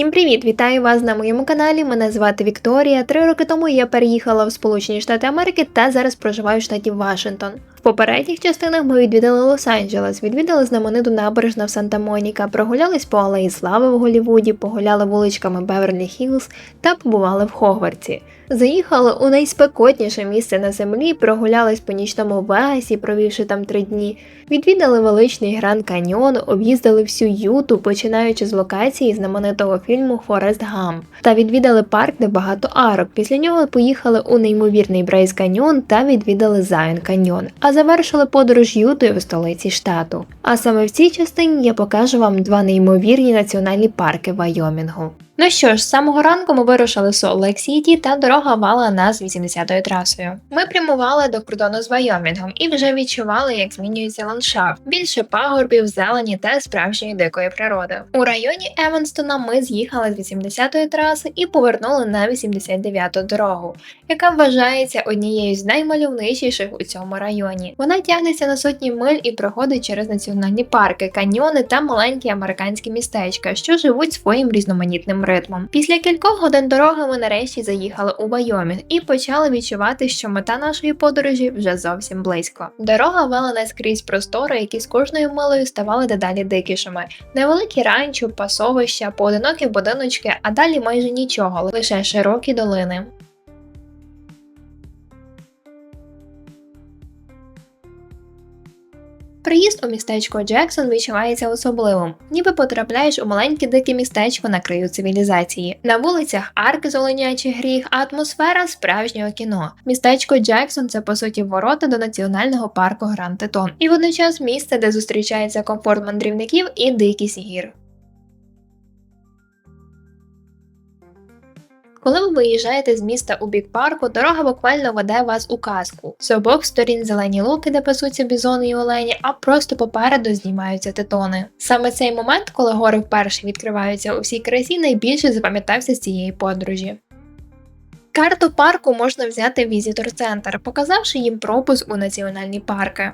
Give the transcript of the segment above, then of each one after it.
Всім привіт! Вітаю вас на моєму каналі. Мене звати Вікторія. Три роки тому я переїхала в Сполучені Штати Америки та зараз проживаю в штаті Вашингтон. В попередніх частинах ми відвідали Лос-Анджелес, відвідали знамениту набережну в Санта-Моніка, прогулялись по алеї Слави в Голлівуді, погуляли вуличками Беверлі Хіллз та побували в Хогвартсі. Заїхали у найспекотніше місце на землі, прогулялись по нічному Вегасі, провівши там три дні. Відвідали величний Гранд Каньйон, об'їздили всю Юту, починаючи з локації знаменитого фільму Форест Гамп, та відвідали парк, де багато арок. Після нього поїхали у неймовірний Брейс Каньйон та відвідали Зайн Каньйон, а завершили подорож Ютою в столиці штату. А саме в цій частині я покажу вам два неймовірні національні парки Вайомінгу. Ну що ж, з самого ранку ми вирушили з Солт Сіті та дорога вала нас 80-ю трасою. Ми прямували до кордону з Вайомінгом і вже відчували, як змінюється ландшафт. Більше пагорбів, зелені та справжньої дикої природи. У районі Еванстона ми з'їхали з 80-ї траси і повернули на 89-ту дорогу, яка вважається однією з наймальовничіших у цьому районі. Вона тягнеться на сотні миль і проходить через національні парки, каньйони та маленькі американські містечка, що живуть своїм різноманітним ритмом. Після кількох годин дороги ми нарешті заїхали у Вайомінг і почали відчувати, що мета нашої подорожі вже зовсім близько. Дорога вела нас крізь простори, які з кожною милою ставали дедалі дикішими. Невеликі ранчо, пасовища, поодинокі будиночки, а далі майже нічого, лише широкі долини. Приїзд у містечко Джексон відчувається особливим, ніби потрапляєш у маленьке дике містечко на краю цивілізації. На вулицях арки зеленячий гріх, а атмосфера справжнього кіно. Містечко Джексон це по суті ворота до національного парку Гранд Тетон і водночас місце, де зустрічається комфорт мандрівників і дикість гір. Коли ви виїжджаєте з міста у бік парку, дорога буквально веде вас у казку. З обох сторін зелені луки, де пасуться бізони і олені, а просто попереду знімаються тетони. Саме цей момент, коли гори вперше відкриваються у всій красі, найбільше запам'ятався з цієї подорожі. Карту парку можна взяти в візітор центр, показавши їм пропуск у національні парки.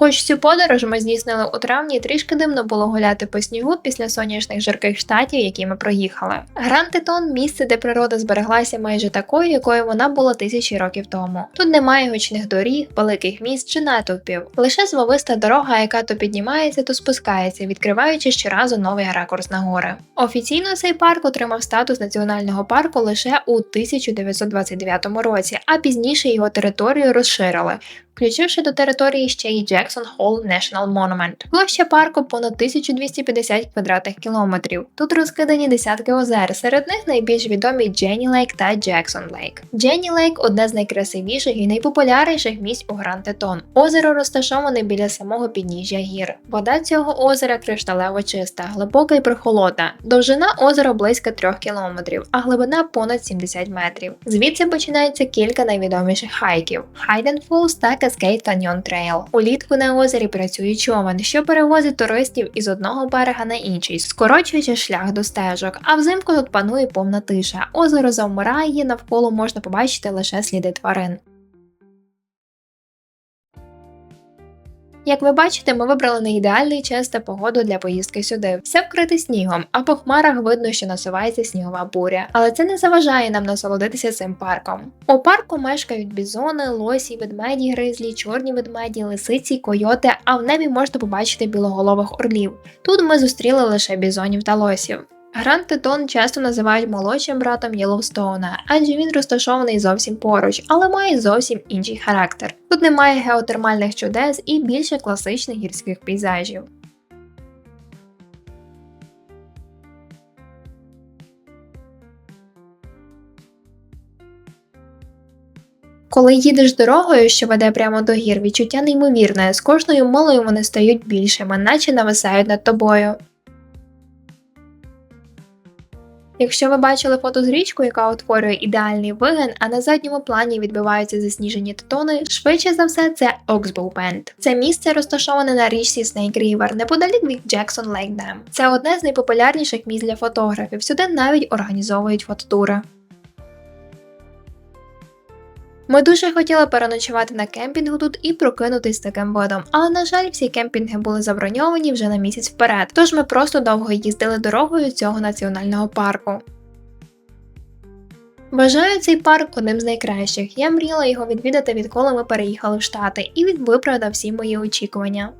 Хоч цю подорож ми здійснили у травні, трішки дивно було гуляти по снігу після сонячних жарких штатів, які ми проїхали. Гранд Тетон – місце, де природа збереглася майже такою, якою вона була тисячі років тому. Тут немає гучних доріг, великих міст чи натовпів, лише звовиста дорога, яка то піднімається, то спускається, відкриваючи щоразу новий ракурс на гори. Офіційно цей парк отримав статус національного парку лише у 1929 році, а пізніше його територію розширили включивши до території ще й Jackson Hole National Monument. Площа парку понад 1250 квадратних кілометрів. Тут розкидані десятки озер, серед них найбільш відомі Дженні Лейк та Джексон Лейк. Дженні Лейк одне з найкрасивіших і найпопулярніших місць у Гранд Тетон. Озеро розташоване біля самого підніжжя гір. Вода цього озера кришталево чиста, глибока і прохолодна. Довжина озера близько 3 кілометрів, а глибина понад 70 метрів. Звідси починається кілька найвідоміших хайків: Хайден Falls та Cascade Canyon Trail. Улітку на озері працює човен, що перевозить туристів із одного берега на інший, скорочуючи шлях до стежок. А взимку тут панує повна тиша. Озеро завмирає, навколо можна побачити лише сліди тварин. Як ви бачите, ми вибрали не ідеальний час та погоду для поїздки сюди. Все вкрите снігом, а по хмарах видно, що насувається снігова буря. Але це не заважає нам насолодитися цим парком. У парку мешкають бізони, лосі, ведмеді, гризлі, чорні ведмеді, лисиці, койоти, а в небі можна побачити білоголових орлів. Тут ми зустріли лише бізонів та лосів. Гранд Тетон часто називають молодшим братом Єловстоуна, адже він розташований зовсім поруч, але має зовсім інший характер. Тут немає геотермальних чудес і більше класичних гірських пейзажів. Коли їдеш дорогою, що веде прямо до гір, відчуття неймовірне, з кожною милою вони стають більшими, наче нависають над тобою. Якщо ви бачили фото з річкою, яка утворює ідеальний вигин, а на задньому плані відбиваються засніжені тетони, швидше за все це Oxbow Bend. Це місце розташоване на річці Snake River, неподалік від Jackson Lake Dam. Це одне з найпопулярніших місць для фотографів. Сюди навіть організовують фототури. Ми дуже хотіли переночувати на кемпінгу тут і прокинутись таким видом, але на жаль, всі кемпінги були заброньовані вже на місяць вперед, тож ми просто довго їздили дорогою цього національного парку. Вважаю цей парк одним з найкращих. Я мріяла його відвідати, відколи ми переїхали в Штати, і він виправдав всі мої очікування.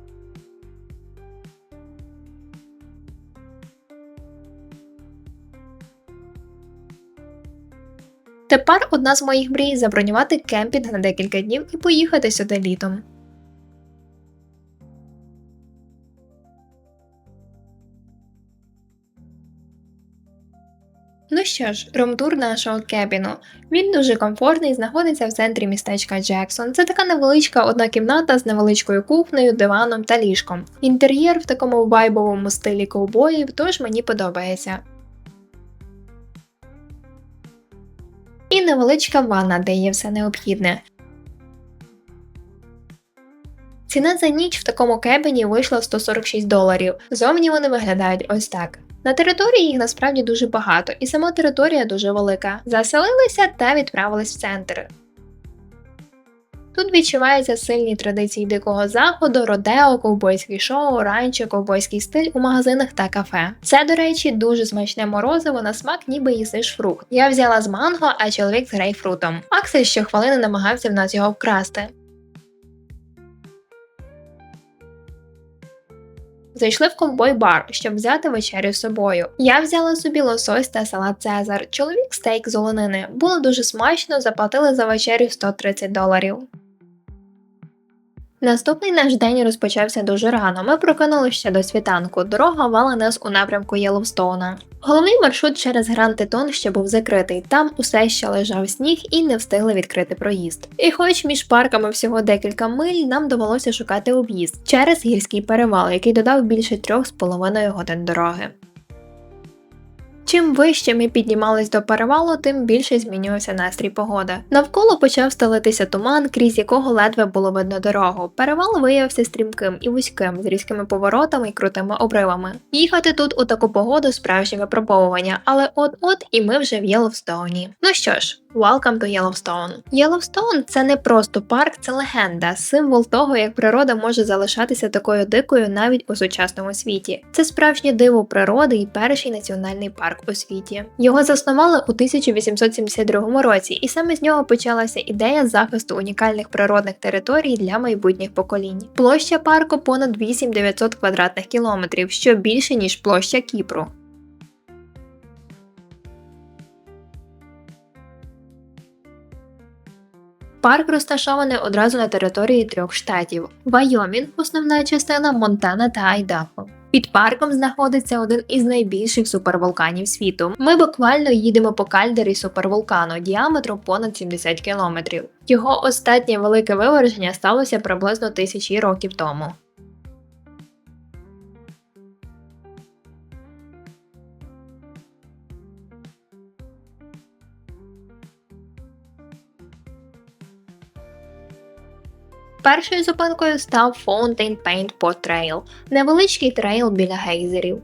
Тепер одна з моїх мрій забронювати кемпінг на декілька днів і поїхати сюди літом. Ну що ж, румтур нашого кебіну. Він дуже комфортний, знаходиться в центрі містечка Джексон. Це така невеличка одна кімната з невеличкою кухнею, диваном та ліжком. Інтер'єр в такому вайбовому стилі ковбоїв, тож мені подобається. І невеличка ванна, де є все необхідне. Ціна за ніч в такому кебені вийшла 146 доларів. Зовні вони виглядають ось так. На території їх насправді дуже багато, і сама територія дуже велика. Заселилися та відправились в центр. Тут відчуваються сильні традиції дикого заходу, родео, ковбойські шоу, ранчо, ковбойський стиль у магазинах та кафе. Це, до речі, дуже смачне морозиво на смак, ніби їсиш фрукт. Я взяла з манго, а чоловік з грейпфрутом. Аксель щохвилини намагався в нас його вкрасти. Зайшли в ковбой бар, щоб взяти вечерю з собою. Я взяла собі лосось та салат Цезар, чоловік стейк з оленини. Було дуже смачно, заплатили за вечерю 130 доларів. Наступний наш день розпочався дуже рано. Ми прокинули ще до світанку. Дорога вала нас у напрямку Єловстоуна. Головний маршрут через Гранд Тетон ще був закритий. Там усе ще лежав сніг і не встигли відкрити проїзд. І хоч між парками всього декілька миль, нам довелося шукати об'їзд через гірський перевал, який додав більше трьох з половиною годин дороги. Чим вище ми піднімались до перевалу, тим більше змінювався настрій погоди. Навколо почав стелитися туман, крізь якого ледве було видно дорогу. Перевал виявився стрімким і вузьким, з різкими поворотами і крутими обривами. Їхати тут у таку погоду справжнє випробовування, але от-от і ми вже в Єловстоуні. Ну що ж, Welcome to Yellowstone. Yellowstone – це не просто парк, це легенда, символ того, як природа може залишатися такою дикою навіть у сучасному світі. Це справжнє диво природи і перший національний парк у світі. Його заснували у 1872 році, і саме з нього почалася ідея захисту унікальних природних територій для майбутніх поколінь. Площа парку понад 8900 квадратних кілометрів, що більше ніж площа Кіпру. Парк розташований одразу на території трьох штатів: Вайомінг, основна частина Монтана та Айдахо. Під парком знаходиться один із найбільших супервулканів світу. Ми буквально їдемо по кальдері супервулкану діаметром понад 70 кілометрів. Його останнє велике виверження сталося приблизно тисячі років тому. Першою зупинкою став Fountain Paint Pot Trail – невеличкий трейл біля гейзерів.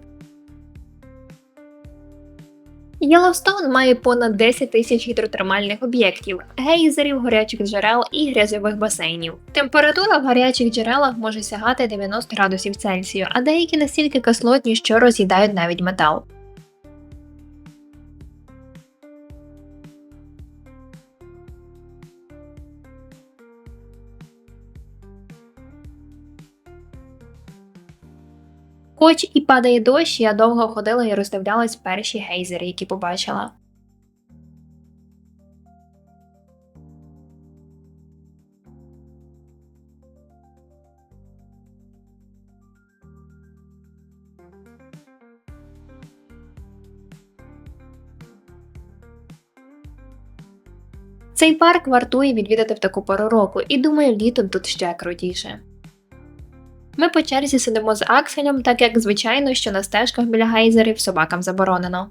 Єловстоун має понад 10 тисяч гідротермальних об'єктів, гейзерів, гарячих джерел і грязьових басейнів. Температура в гарячих джерелах може сягати 90 градусів Цельсію, а деякі настільки кислотні, що роз'їдають навіть метал. Хоч і падає дощ, я довго ходила і роздивлялась перші гейзери, які побачила. Цей парк вартує відвідати в таку пору року, і думаю, літом тут ще крутіше. Ми по черзі сидимо з Акселем, так як звичайно, що на стежках біля гейзерів собакам заборонено.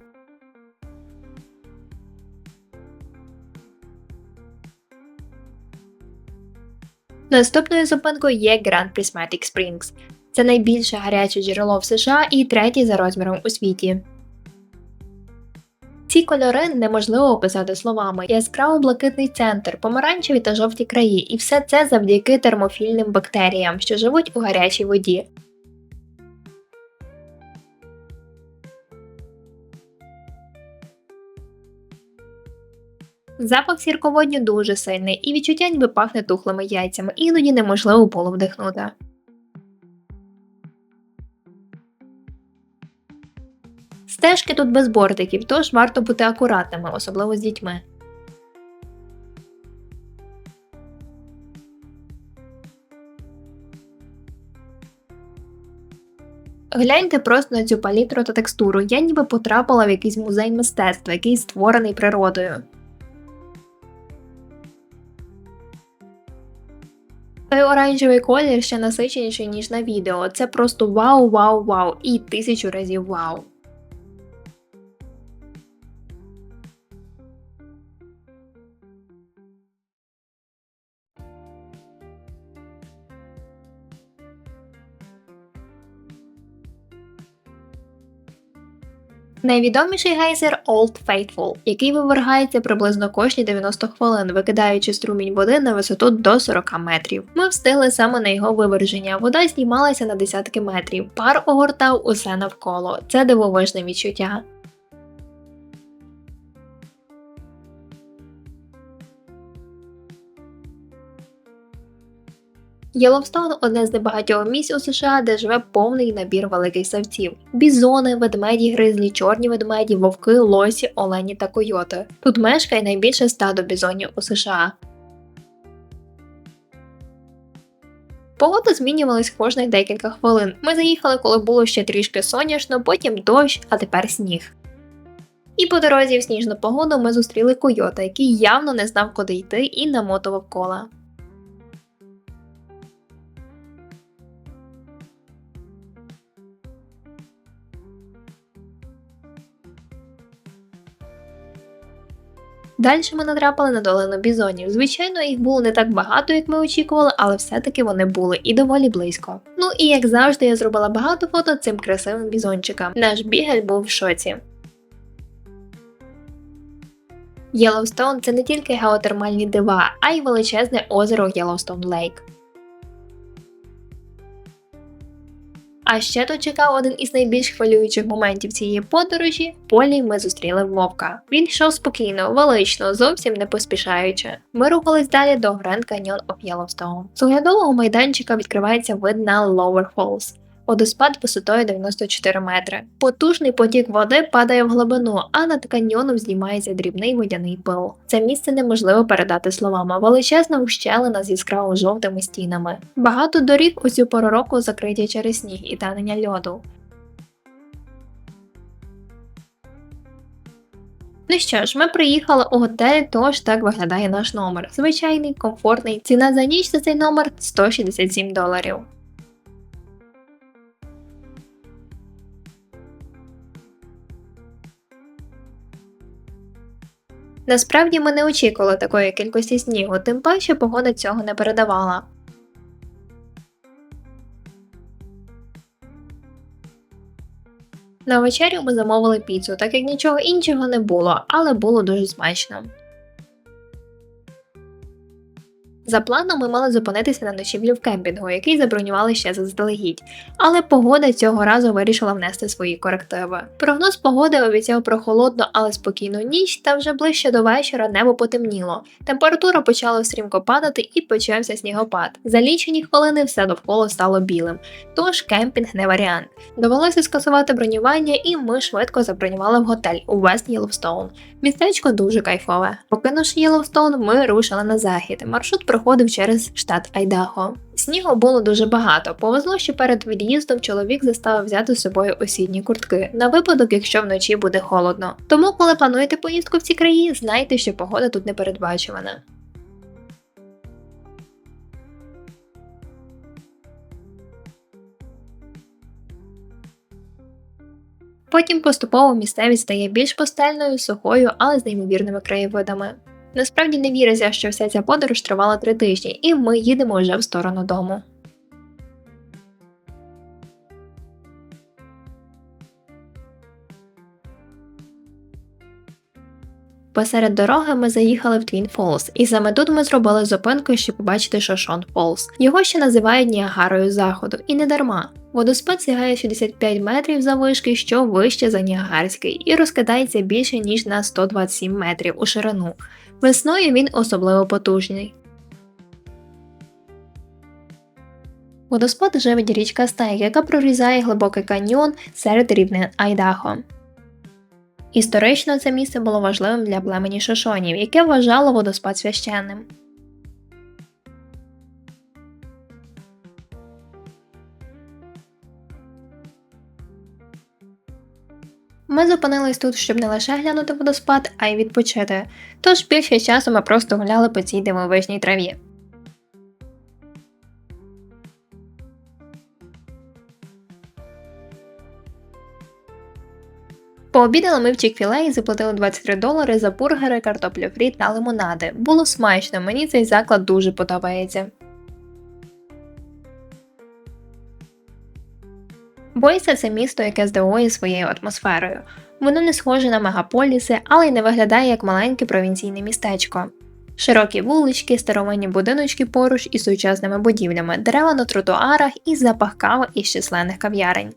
Наступною зупинкою є Grand Prismatic Springs. Це найбільше гаряче джерело в США і третє за розміром у світі. Ці кольори неможливо описати словами: яскраво блакитний центр, помаранчеві та жовті краї, і все це завдяки термофільним бактеріям, що живуть у гарячій воді. Запах сірководню дуже сильний, і відчуття ніби пахне тухлими яйцями, іноді неможливо було вдихнути. Стежки тут без бортиків, тож варто бути акуратними, особливо з дітьми. Гляньте просто на цю палітру та текстуру. Я ніби потрапила в якийсь музей мистецтва, який створений природою. Той оранжевий колір ще насиченіший, ніж на відео. Це просто вау, вау, вау і тисячу разів вау. Найвідоміший гейзер Old Faithful, який вивергається приблизно кожні 90 хвилин, викидаючи струмінь води на висоту до 40 метрів. Ми встигли саме на його виверження. Вода знімалася на десятки метрів, пар огортав усе навколо. Це дивовижне відчуття. Єловстон одне з небагатьох місць у США, де живе повний набір великих савців: бізони, ведмеді, гризлі, чорні ведмеді, вовки, лосі, олені та койоти. Тут мешкає найбільше стадо бізонів у США. Погода змінювалась кожних декілька хвилин. Ми заїхали, коли було ще трішки сонячно, потім дощ, а тепер сніг. І по дорозі в сніжну погоду ми зустріли койота, який явно не знав, куди йти, і намотував кола. Далі ми натрапили на долину бізонів. Звичайно, їх було не так багато, як ми очікували, але все-таки вони були і доволі близько. Ну і як завжди, я зробила багато фото цим красивим бізончикам. Наш бігель був в шоці. Єлоустоун це не тільки геотермальні дива, а й величезне озеро Єлоустоун Лейк. А ще тут чекав один із найбільш хвилюючих моментів цієї подорожі. Полі ми зустріли вовка. Він йшов спокійно, велично, зовсім не поспішаючи. Ми рухались далі до Гренд Каньйон Yellowstone. З оглядового майданчика відкривається вид на Lower Falls водоспад висотою 94 метри. Потужний потік води падає в глибину, а над каньйоном знімається дрібний водяний пил. Це місце неможливо передати словами. Величезна ущелина з яскраво жовтими стінами. Багато доріг у цю пору року закриті через сніг і танення льоду. Ну що ж, ми приїхали у готель, тож так виглядає наш номер. Звичайний, комфортний. Ціна за ніч за цей номер 167 доларів. Насправді ми не очікували такої кількості снігу, тим паче погода цього не передавала. На вечерю ми замовили піцу, так як нічого іншого не було, але було дуже смачно. За планом ми мали зупинитися на ночівлю в кемпінгу, який забронювали ще заздалегідь, але погода цього разу вирішила внести свої корективи. Прогноз погоди обіцяв про холодну, але спокійну ніч, та вже ближче до вечора небо потемніло. Температура почала стрімко падати і почався снігопад. За лічені хвилини все довкола стало білим, тож кемпінг не варіант. Довелося скасувати бронювання, і ми швидко забронювали в готель у Вест Єловстоун. Містечко дуже кайфове. Покинувши Єловстоун, ми рушили на захід. Маршрут проходив через штат Айдахо. Снігу було дуже багато. Повезло, що перед від'їздом чоловік заставив взяти з собою осінні куртки на випадок, якщо вночі буде холодно. Тому, коли плануєте поїздку в ці краї, знайте, що погода тут не передбачувана. Потім поступово місцевість стає більш постельною, сухою, але з неймовірними краєвидами. Насправді не віриться, що вся ця подорож тривала три тижні, і ми їдемо вже в сторону дому. Посеред дороги ми заїхали в Твін Фолс, і саме тут ми зробили зупинку, щоб побачити Шошон Фолс. Його ще називають Ніагарою заходу, і не дарма. Водоспад сягає 65 метрів заввишки, що вище за Ніагарський, і розкидається більше ніж на 127 метрів у ширину. Весною він особливо потужний. Водоспад живить річка Стейк, яка прорізає глибокий каньйон серед рівнин Айдахо. Історично це місце було важливим для племені шошонів, яке вважало водоспад священним. Ми зупинились тут, щоб не лише глянути водоспад, а й відпочити. Тож більше часу ми просто гуляли по цій дивовижній траві. Пообідали ми в Чікфіле і заплатили 23 долари за бургери, картоплю фрі та лимонади. Було смачно, мені цей заклад дуже подобається. Бойса це місто, яке здивує своєю атмосферою. Воно не схоже на мегаполіси, але й не виглядає як маленьке провінційне містечко. Широкі вулички, старовинні будиночки поруч із сучасними будівлями, дерева на тротуарах і запах кави із численних кав'ярень.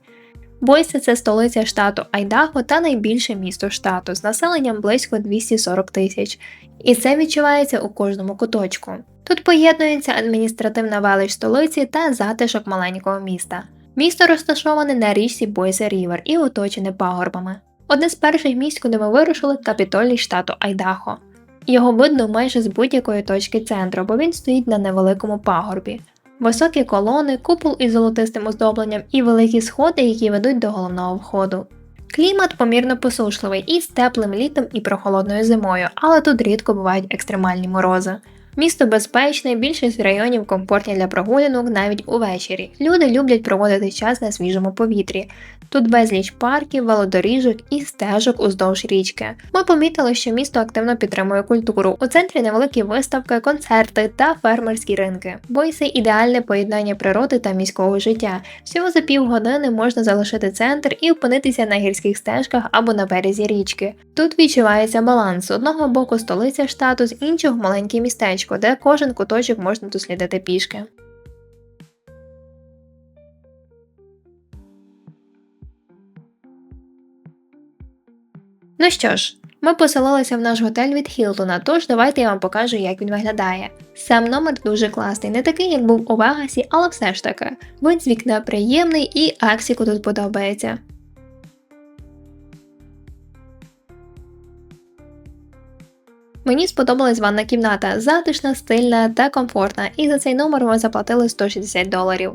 Бойсе це столиця штату Айдахо та найбільше місто штату з населенням близько 240 тисяч, і це відчувається у кожному куточку. Тут поєднується адміністративна велич столиці та затишок маленького міста. Місто розташоване на річці Бойсе Рівер і оточене пагорбами. Одне з перших місць, куди ми вирушили, капітолій штату Айдахо. Його видно майже з будь-якої точки центру, бо він стоїть на невеликому пагорбі. Високі колони, купол із золотистим оздобленням і великі сходи, які ведуть до головного входу. Клімат помірно посушливий із теплим літом і прохолодною зимою, але тут рідко бувають екстремальні морози. Місто безпечне, більшість районів комфортні для прогулянок навіть увечері. Люди люблять проводити час на свіжому повітрі. Тут безліч парків, велодоріжок і стежок уздовж річки. Ми помітили, що місто активно підтримує культуру. У центрі невеликі виставки, концерти та фермерські ринки. Бойси ідеальне поєднання природи та міського життя. Всього за півгодини можна залишити центр і опинитися на гірських стежках або на березі річки. Тут відчувається баланс з одного боку столиця штату, з іншого маленьке містечко, де кожен куточок можна дослідити пішки. Ну що ж, ми поселилися в наш готель від Хілтона, тож давайте я вам покажу, як він виглядає. Сам номер дуже класний, не такий, як був у Вегасі, але все ж таки. Вид з вікна приємний і Аксіку тут подобається. Мені сподобалась ванна кімната, затишна, стильна та комфортна, і за цей номер ми заплатили 160 доларів.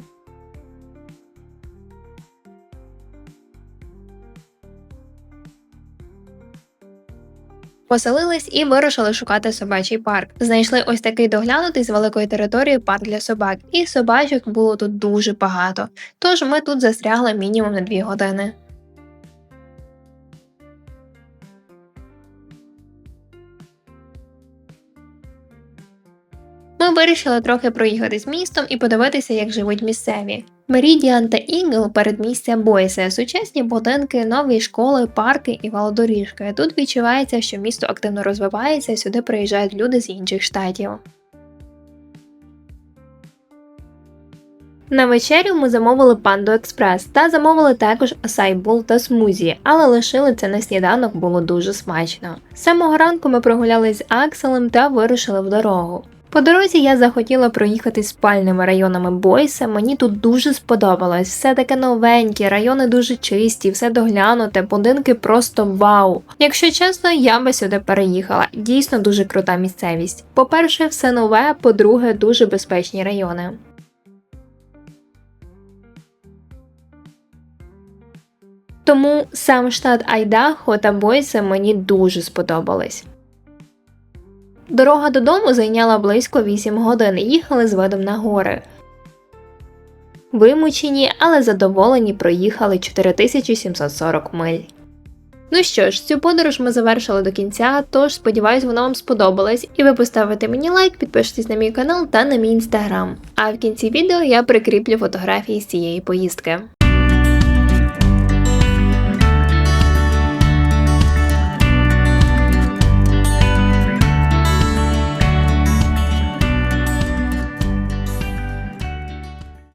Поселились і вирушили шукати собачий парк. Знайшли ось такий доглянутий з великої території парк для собак, і собачок було тут дуже багато. Тож ми тут застрягли мінімум на 2 години. Ми вирішили трохи проїхати містом і подивитися, як живуть місцеві. Мерідіан та Інгл передмістя Бойсе, сучасні будинки, нові школи, парки і велодоріжки. Тут відчувається, що місто активно розвивається, сюди приїжджають люди з інших штатів. На вечерю ми замовили панду експрес та замовили також асайбул та смузі, але лишили це на сніданок було дуже смачно. З самого ранку ми прогулялись з Акселем та вирушили в дорогу. По дорозі я захотіла проїхати спальними районами Бойса. Мені тут дуже сподобалось. Все таке новеньке, райони дуже чисті, все доглянуте, будинки просто вау. Якщо чесно, я би сюди переїхала. Дійсно дуже крута місцевість. По-перше, все нове, по-друге, дуже безпечні райони. Тому сам штат Айдахо та Бойсе мені дуже сподобались. Дорога додому зайняла близько 8 годин, їхали з видом на гори. Вимучені, але задоволені проїхали 4740 миль. Ну що ж, цю подорож ми завершили до кінця, тож сподіваюсь, вона вам сподобалась, і ви поставите мені лайк, підпишитесь на мій канал та на мій інстаграм. А в кінці відео я прикріплю фотографії з цієї поїздки.